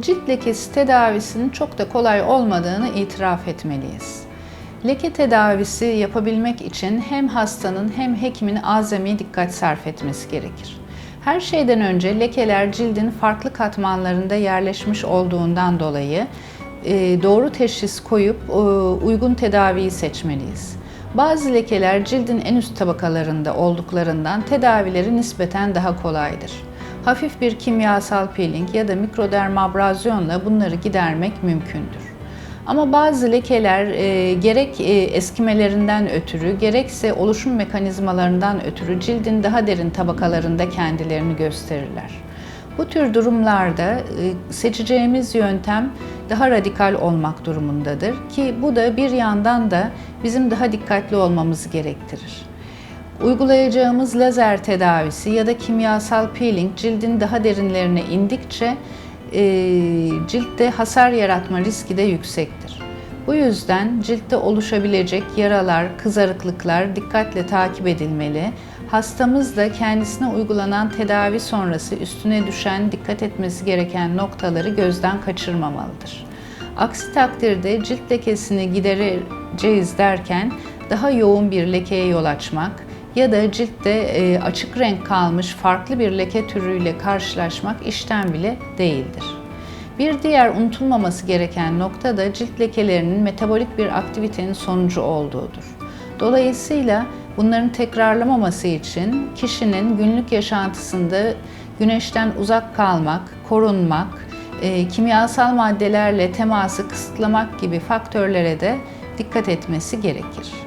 Cilt lekesi tedavisinin çok da kolay olmadığını itiraf etmeliyiz. Leke tedavisi yapabilmek için hem hastanın hem hekimin azami dikkat sarf etmesi gerekir. Her şeyden önce lekeler cildin farklı katmanlarında yerleşmiş olduğundan dolayı e, doğru teşhis koyup e, uygun tedaviyi seçmeliyiz. Bazı lekeler cildin en üst tabakalarında olduklarından tedavileri nispeten daha kolaydır. Hafif bir kimyasal peeling ya da mikrodermabrazyonla bunları gidermek mümkündür. Ama bazı lekeler e, gerek e, eskimelerinden ötürü gerekse oluşum mekanizmalarından ötürü cildin daha derin tabakalarında kendilerini gösterirler. Bu tür durumlarda e, seçeceğimiz yöntem daha radikal olmak durumundadır ki bu da bir yandan da bizim daha dikkatli olmamızı gerektirir. Uygulayacağımız lazer tedavisi ya da kimyasal peeling cildin daha derinlerine indikçe e, ciltte hasar yaratma riski de yüksektir. Bu yüzden ciltte oluşabilecek yaralar, kızarıklıklar dikkatle takip edilmeli. Hastamız da kendisine uygulanan tedavi sonrası üstüne düşen dikkat etmesi gereken noktaları gözden kaçırmamalıdır. Aksi takdirde cilt lekesini gidereceğiz derken daha yoğun bir lekeye yol açmak ya da ciltte e, açık renk kalmış farklı bir leke türüyle karşılaşmak işten bile değildir. Bir diğer unutulmaması gereken nokta da cilt lekelerinin metabolik bir aktivitenin sonucu olduğudur. Dolayısıyla bunların tekrarlamaması için kişinin günlük yaşantısında güneşten uzak kalmak, korunmak, e, kimyasal maddelerle teması kısıtlamak gibi faktörlere de dikkat etmesi gerekir.